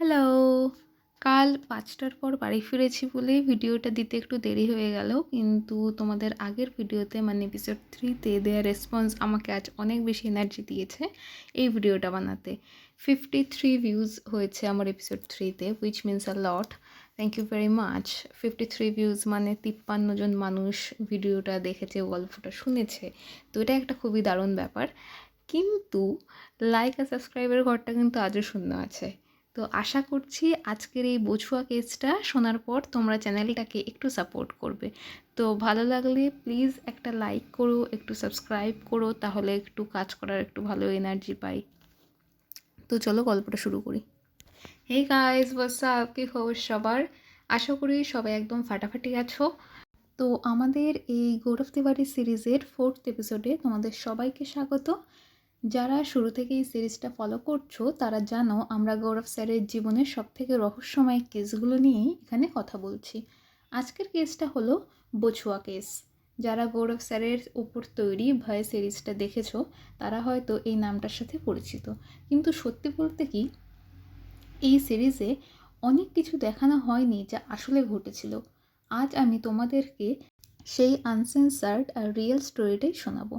Hello, কাল পাঁচটার পর বাড়ি ফিরেছি বলে ভিডিওটা দিতে একটু দেরি হয়ে গেল, কিন্তু তোমাদের আগের ভিডিওতে মানে এপিসোড থ্রিতে দেওয়া রেসপন্স আমাকে আজ অনেক বেশি এনার্জি দিয়েছে এই ভিডিওটা বানাতে। ফিফটি থ্রি ভিউজ হয়েছে আমার এপিসোড থ্রিতে which means a lot thank you very much fifty three views মানে তিপ্পান্ন জন মানুষ ভিডিওটা দেখেছে, গল্পটা শুনেছে, তো এটা একটা খুবই দারুণ ব্যাপার। কিন্তু লাইক আর সাবস্ক্রাইবের ঘরটা কিন্তু আজও শূন্য আছে। তো আশা করছি আজকের এই বছুয়া কেসটা শোনার পর তোমরা চ্যানেলটাকে একটু সাপোর্ট করবে। তো ভালো লাগলে প্লিজ একটা লাইক করো, একটু সাবস্ক্রাইব করো, তাহলে একটু কাজ করার একটু ভালো এনার্জি পাই। তো চলো গল্পটা শুরু করি। হে গাইজ বসা কি খবর সবার? আশা করি সবাই একদম ফাটাফাটি আছো। তো আমাদের এই গৌরব তিওয়ারি সিরিজের ফোর্থ এপিসোডে তোমাদের সবাইকে স্বাগত। যারা শুরু থেকে এই সিরিজটা ফলো করছ, তারা জানো আমরা গৌরব স্যারের জীবনের সবথেকে রহস্যময় কেসগুলো নিয়েই এখানে কথা বলছি। আজকের কেসটা হলো বছুয়া কেস। যারা গৌরব স্যারের ওপর তৈরি ভয় সিরিজটা দেখেছ, তারা হয়তো এই নামটার সাথে পরিচিত। কিন্তু সত্যি বলতে কি, এই সিরিজে অনেক কিছু দেখানো হয়নি যা আসলে ঘটেছিল। আজ আমি তোমাদেরকে সেই আনসেন্সার্ড আর রিয়েল স্টোরিটাই শোনাবো।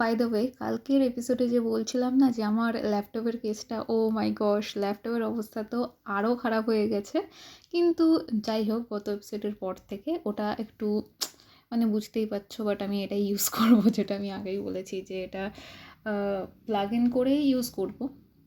বাই দ্য ওয়ে কালকের এপিসোডে যে বলছিলাম না যে আমার ল্যাপটপের কেসটা ও মাই গশ ল্যাপটপের অবস্থা তো আরও খারাপ হয়ে গেছে। কিন্তু যাই হোক, গত এপিসোডের পর থেকে ওটা একটু মানে বুঝতেই পারছ বাট আমি এটা ইউজ করব, যেটা আমি আগেই বলেছি যে এটা প্লাগ ইন করেই ইউজ করব।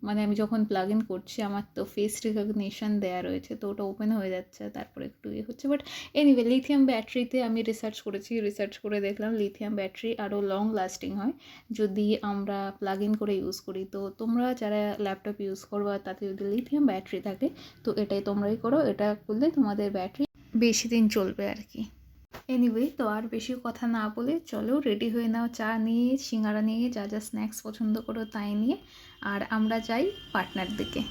মানে আমি যখন প্লাগ ইন করছি, আমার তো ফেস রিকগনিশন দেওয়া রয়েছে, তো ওটা ওপেন হয়ে যাচ্ছে, তারপরে একটু ইয়ে হচ্ছে। বাট এনিওয়ে লিথিয়াম ব্যাটারিতে আমি রিসার্চ করেছি রিসার্চ করে দেখলাম লিথিয়াম ব্যাটারি আরও লং লাস্টিং হয়। যদি আমরা প্লাগ ইন করে ইউজ করি, তো তোমরা যারা ল্যাপটপ ইউজ করব, তাতে যদি লিথিয়াম ব্যাটারি থাকে, তো এটাই তোমরাই করো। এটা করলে তোমাদের ব্যাটারি বেশি দিন চলবে আর কি। এনিওয়ে তো আর বেশি কথা না বলে চলো রেডি হয়ে নাও চা নিয়ে, সিঙ্গারা নিয়ে, যা যা স্ন্যাক্স পছন্দ করো তাই নিয়ে। আর আমরা যাই পার্টনার দিকে।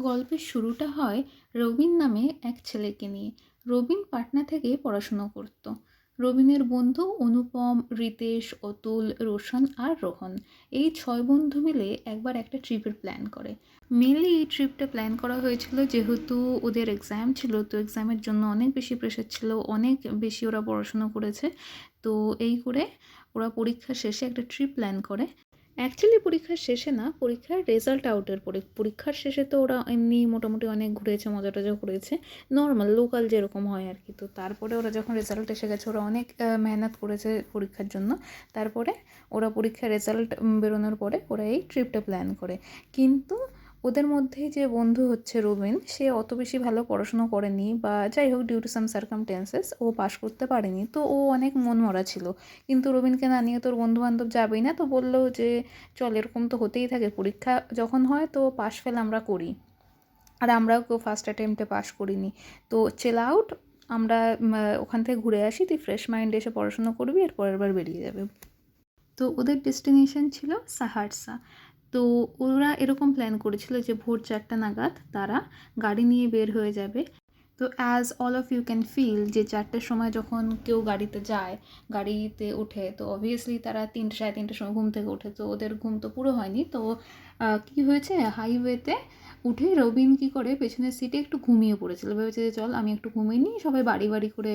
গল্পের শুরুটা হয় রবিন নামে এক ছেলেকে নিয়ে। রবিন পাটনা থেকে পড়াশুনো করত। রবিনের বন্ধু অনুপম, রিতেশ, অতুল, রোশন আর রোহন। এই ছয় বন্ধু মিলে একবার একটা ট্রিপের প্ল্যান করে। মেনলি এই ট্রিপটা প্ল্যান করা হয়েছিল যেহেতু ওদের এক্সাম ছিল, তো এক্সামের জন্য অনেক বেশি প্রেশার ছিল, অনেক বেশি ওরা পড়াশুনো করেছে। তো এই করে ওরা পরীক্ষা শেষে একটা ট্রিপ প্ল্যান করে। অ্যাকচুয়ালি পরীক্ষার শেষে না, পরীক্ষার রেজাল্ট আউটের পরে, পরীক্ষার শেষে তো ওরা এমনি মোটামুটি অনেক ঘুরেছে, মজা টজা করেছে। নর্মাল লোকাল যেরকম হয় আর কি। তো তারপরে ওরা যখন রেজাল্ট এসে গেছে, ওরা অনেক মেহনত করেছে পরীক্ষার জন্য। তারপরে ওরা পরীক্ষার রেজাল্ট বেরোনোর পরে ওরা এই ট্রিপটা প্ল্যান করে। কিন্তু ওদের মধ্যে যে বন্ধু হচ্ছে রবিন, সে অত বেশি ভালো পড়াশুনো করেনি বা যাই হোক ডিউ টু সাম সার্কামটেন্সেস ও পাশ করতে পারেনি। তো ও অনেক মন মরা ছিল। কিন্তু রবিনকে না নিয়ে তোর বন্ধু বান্ধব যাবেই না, তো বলল যে, চল, এরকম তো হতেই থাকে। পরীক্ষা যখন হয়, তো পাশ ফেল আমরা করি। আর আমরাও কেউ ফার্স্ট অ্যাটেম্পটে পাশ করিনি। তো চেল আউট আমরা ওখান থেকে ঘুরে আসি, তুই ফ্রেশ মাইন্ডে এসে পড়াশুনো করবি এর পরের বার বেরিয়ে যাবে। তো ওদের ডেস্টিনেশন ছিল সাহারসা। তো ওরা এরকম প্ল্যান করেছিল যে ভোর চারটা নাগাদ তারা গাড়ি নিয়ে বের হয়ে যাবে। তো as all of you can feel যে চারটের সময় যখন কেউ গাড়িতে যায়, গাড়িতে ওঠে, তো অবভিয়াসলি তারা তিনটে, সাড়ে তিনটের সময় ঘুম থেকে ওঠে। তো ওদের ঘুম তো পুরো হয়নি। তো কি হয়েছে? হাইওয়েতে উঠে রবিন কী করে পেছনের সিটে একটু ঘুমিয়ে পড়েছিল। ভেবেছে যে চল আমি একটু ঘুমিয়ে নিই, সবাই বাড়ি বাড়ি করে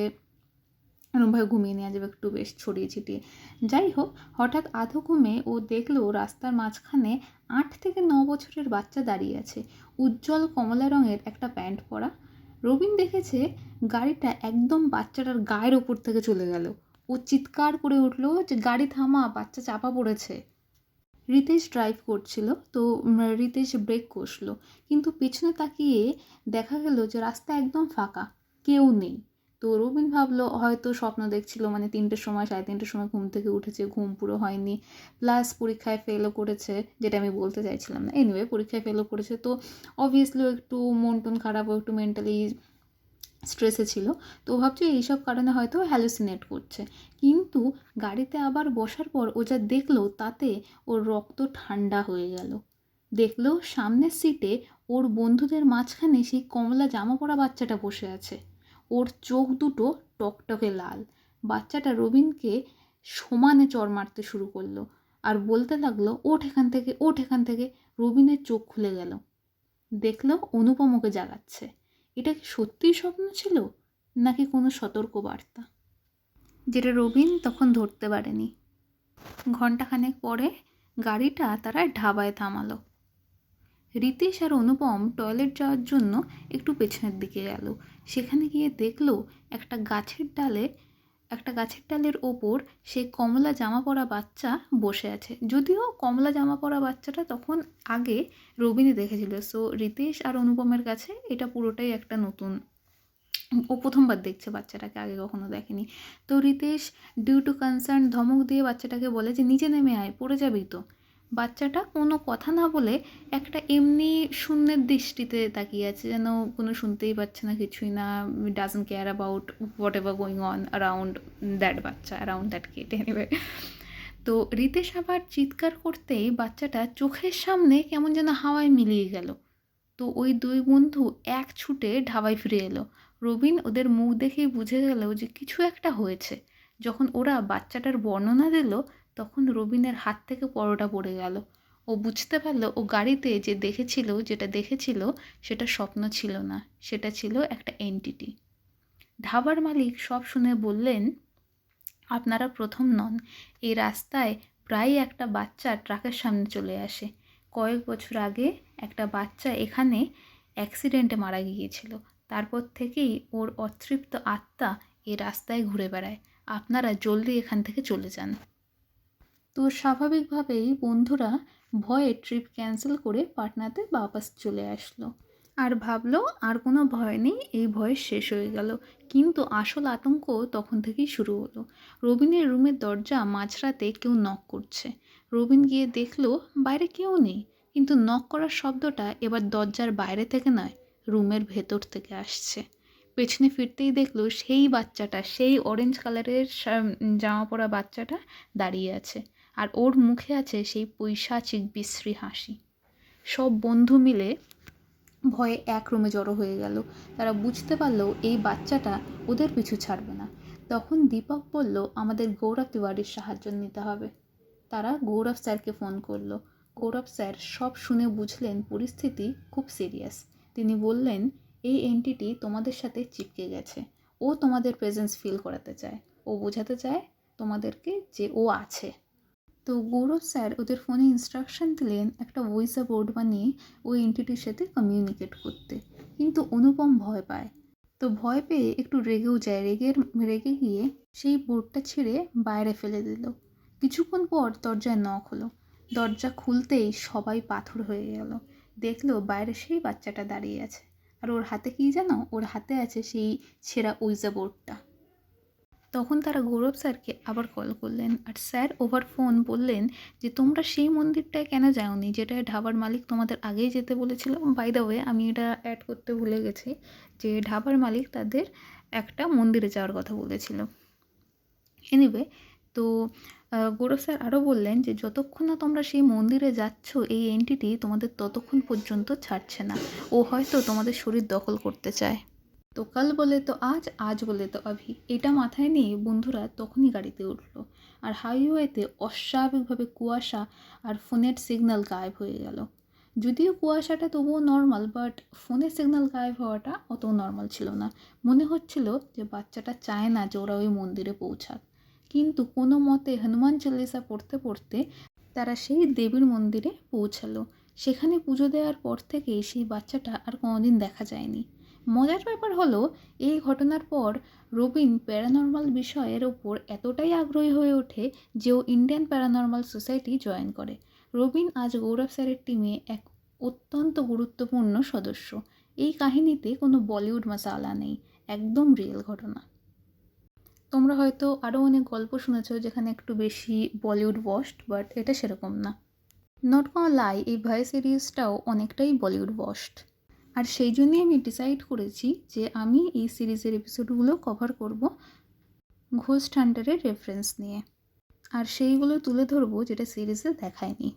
এরমভাবে ঘুমিয়ে নেওয়া যাবে একটু বেশ ছড়িয়ে ছিটিয়ে। যাই হোক, হঠাৎ আধো ঘুমে ও দেখল রাস্তার মাঝখানে আট থেকে ন বছরের বাচ্চা দাঁড়িয়ে আছে। উজ্জ্বল কমলা রঙের একটা প্যান্ট পরা। রবিন দেখেছে গাড়িটা একদম বাচ্চাটার গায়ের ওপর থেকে চলে গেল। ও চিৎকার করে উঠল যে, গাড়ি থামা, বাচ্চা চাপা পড়েছে। রিতেশ ড্রাইভ করছিল, তো রিতেশ ব্রেক কষলো। কিন্তু পেছনে তাকিয়ে দেখা গেল যে, রাস্তা একদম ফাঁকা, কেউ নেই। তো রবিন ভাবলো, হয়তো স্বপ্ন দেখছিল মানে তিনটের সময়, সাড়ে তিনটের সময় ঘুম থেকে উঠেছে, ঘুম পুরো হয়নি। প্লাস পরীক্ষায় ফেলও করেছে, যেটা আমি বলতে চাইছিলাম না। এনিওয়ে পরীক্ষায় ফেলও করেছে। তো অবভিয়াসলি একটু মন টন খারাপ একটু মেন্টালি স্ট্রেসে ছিল। তো ভাবছি এইসব কারণে হয়তো হ্যালুসিনেট করছে। কিন্তু গাড়িতে আবার বসার পর ও যা দেখল, তাতে ওর রক্ত ঠান্ডা হয়ে গেল। দেখল সামনের সিটে ওর বন্ধুদের মাঝখানে সেই কমলা জামা পরা বাচ্চাটা বসে আছে। ওর চোখ দুটো টকটকে লাল। বাচ্চাটা রবিনকে সমানে চর মারতে শুরু করল আর বলতে লাগল, ওঠ এখান থেকে, ওঠ এখান থেকে। রবিনের চোখ খুলে গেল। দেখল অনুপম ওকে জাগাচ্ছে। এটা কি সত্যিই স্বপ্ন ছিল নাকি কোনো সতর্ক বার্তা যেটা রবিন তখন ধরতে পারেনি। ঘন্টাখানেক পরে গাড়িটা তারা ঢাবায় থামালো। রীতিশ আর অনুপম টয়লেট যাওয়ার জন্য একটু পেছনের দিকে গেল। সেখানে গিয়ে দেখল একটা গাছের ডালে, একটা গাছের ডালের ওপর সেই কমলা জামা পরা বাচ্চা বসে আছে। যদিও কমলা জামা পরা বাচ্চাটা তখন আগে রবিনী দেখেছিল। সো রীতিশ আর অনুপমের কাছে এটা পুরোটাই একটা নতুন। ও প্রথমবার দেখছে বাচ্চাটাকে, আগে কখনো দেখেনি। তো রীতেশ ডিউ টু কনসার্ন ধমক দিয়ে বাচ্চাটাকে বলে যে, নিচে নেমে আয়, পড়ে যাবি তো। বাচ্চাটা কোনো কথা না বলে একটা এমনি শূন্যের দৃষ্টিতে তাকিয়ে আছে, যেন কোনো শুনতেই পাচ্ছে না কিছুই না doesn't care about whatever going on around that বাচ্চা অ্যারাউন্ড দ্যাট কিট এনিওয়ে তো রিতেশ আবার চিৎকার করতেই বাচ্চাটা চোখের সামনে কেমন যেন হাওয়ায় মিলিয়ে গেল। তো ওই দুই বন্ধু এক ছুটে ঢাবায় ফিরে এলো। রবিন ওদের মুখ দেখেই বুঝে গেল যে কিছু একটা হয়েছে। যখন ওরা বাচ্চাটার বর্ণনা দিল তখন রবিনের হাত থেকে পরোটা পড়ে গেল। ও বুঝতে পারল ও গাড়িতে যে দেখেছিল, যেটা দেখেছিল, সেটা স্বপ্ন ছিল না, সেটা ছিল একটা এনটিটি ধাবার মালিক সব শুনে বললেন, আপনারা প্রথম নন। এই রাস্তায় প্রায় একটা বাচ্চা ট্রাকের সামনে চলে আসে। কয়েক বছর আগে একটা বাচ্চা এখানে অ্যাক্সিডেন্টে মারা গিয়েছিল। তারপর থেকেই ওর অতৃপ্ত আত্মা এই রাস্তায় ঘুরে বেড়ায়। আপনারা জলদি এখান থেকে চলে যান। তো স্বাভাবিকভাবেই বন্ধুরা ভয়ে ট্রিপ ক্যান্সেল করে পাটনাতে বাপাস চলে আসলো। আর ভাবলো আর কোনো ভয় নেই, এই ভয় শেষ হয়ে গেল। কিন্তু আসল আতঙ্ক তখন থেকেই শুরু হলো। রবিনের রুমের দরজা মাঝরাতে কেউ নক করছে। রবিন গিয়ে দেখল, বাইরে কেউ নেই। কিন্তু নক করার শব্দটা এবার দরজার বাইরে থেকে নয়, রুমের ভেতর থেকে আসছে। পেছনে ফিরতেই দেখল সেই বাচ্চাটা, সেই অরেঞ্জ কালারের জামা পরা বাচ্চাটা দাঁড়িয়ে আছে। আর ওর মুখে আছে সেই পৈশাচিক, বিশ্রী হাসি। সব বন্ধু মিলে ভয়ে এক রুমে জড়ো হয়ে গেল। তারা বুঝতে পারল এই বাচ্চাটা ওদের পিছু ছাড়বে না। তখন দীপক বলল, আমাদের গৌরব তিওয়ারির সাহায্য নিতে হবে। তারা গৌরব স্যারকে ফোন করল। গৌরব স্যার সব শুনে বুঝলেন পরিস্থিতি খুব সিরিয়াস। তিনি বললেন, এই এন্টিটি তোমাদের সাথে চিপকে গেছে। ও তোমাদের প্রেজেন্স ফিল করাতে চায়। ও বোঝাতে চায় তোমাদেরকে যে ও আছে। তো গৌরব স্যার ওদের ফোনে ইনস্ট্রাকশন দিলেন একটা ভয়েসে বোর্ড বানিয়ে ওই এন্টিটির সাথে কমিউনিকেট করতে। কিন্তু অনুপম ভয় পায়। তো ভয় পেয়ে একটু রেগেও যায়। রেগে রেগে গিয়ে সেই বোর্ডটা ছেড়ে বাইরে ফেলে দিল। কিছুক্ষণ পর দরজায় নখ হলো। দরজা খুলতেই সবাই পাথর হয়ে গেল। দেখল বাইরে সেই বাচ্চাটা দাঁড়িয়ে আছে। আর ওর হাতে কী জানো? ওর হাতে আছে সেই ছেঁড়া উইজা বোর্ডটা তখন তারা গৌরব স্যারকে আবার কল করলেন। আর স্যার ওভার ফোন বললেন যে, তোমরা সেই মন্দিরটায় কেন যাওনি যেটা ঢাবার মালিক তোমাদের আগেই যেতে বলেছিল? বাই দ্য ওয়ে আমি এটা অ্যাড করতে ভুলে গেছি যে, ঢাবার মালিক তাদের একটা মন্দিরে যাওয়ার কথা বলেছিল। এনিওয়ে তো গৌরব স্যার আরও বললেন যে, যতক্ষণ না তোমরা সেই মন্দিরে যাচ্ছ, এই এন্টিটি তোমাদের ততক্ষণ পর্যন্ত ছাড়ছে না। ও হয়তো তোমাদের শরীর দখল করতে চায়। তো কাল বলে তো আজ আজ বলে তো অভি এটা মাথায় নিয়ে বন্ধুরা তখনই গাড়িতে উঠল আর হাইওয়েতে অস্বাভাবিকভাবে কুয়াশা আর ফোনের সিগন্যাল গায়েব হয়ে গেল। যদিও কুয়াশাটা তবুও নর্মাল, বাট ফোনের সিগন্যাল গায়েব হওয়াটা অত নর্মাল ছিল না। মনে হচ্ছিল যে বাচ্চাটা চায় না যে ওরা ওই মন্দিরে পৌঁছাক। কিন্তু কোনো মতে হনুমান চল্লিশা পড়তে পড়তে তারা সেই দেবীর মন্দিরে পৌঁছালো। সেখানে পুজো দেওয়ার পর থেকেই সেই বাচ্চাটা আর কোনোদিন দেখা যায়নি। মজার ব্যাপার হলো, এই ঘটনার পর রবিন প্যারানর্মাল বিষয়ের ওপর এতটাই আগ্রহী হয়ে ওঠে যে ও ইন্ডিয়ান প্যারানর্মাল সোসাইটি জয়েন করে। রবিন আজ গৌরব স্যারের টিমে এক অত্যন্ত গুরুত্বপূর্ণ সদস্য। এই কাহিনীতে কোনো বলিউড মশালা নেই, একদম রিয়েল ঘটনা। তোমরা হয়তো আরও অনেক গল্প শুনেছো যেখানে একটু বেশি বলিউড ওয়াশড বাট এটা সেরকম না। নট কোনো লাই এই ভয় সিরিজটাও অনেকটাই বলিউড ওয়াশড আর সেই জন্যই আমি ডিসাইড করেছি যে আমি এই সিরিজের এপিসোডগুলো কভার করব ঘোস্ট হান্টারের রেফারেন্স নিয়ে। আর সেইগুলো তুলে ধরবো যেটা সিরিজে দেখায়নি।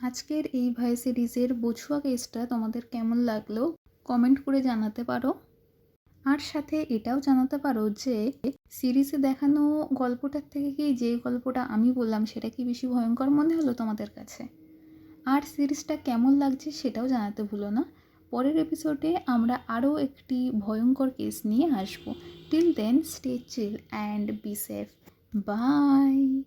আজকের এই ভাই সিরিজের বছুয়া কেসটা তোমাদের কেমন লাগল কমেন্ট করে জানাতে পারো। আর সাথে এটাও জানাতে পারো যে সিরিজে দেখানো গল্পটার থেকে কি যে গল্পটা আমি বললাম সেটা কি বেশি ভয়ঙ্কর মনে হলো তোমাদের কাছে? আর সিরিজটা কেমন লাগছে সেটাও জানাতে ভুলো না। পরের এপিসোডে আমরা আরও একটি ভয়ঙ্কর কেস নিয়ে আসব। Till then stay chill and be safe bye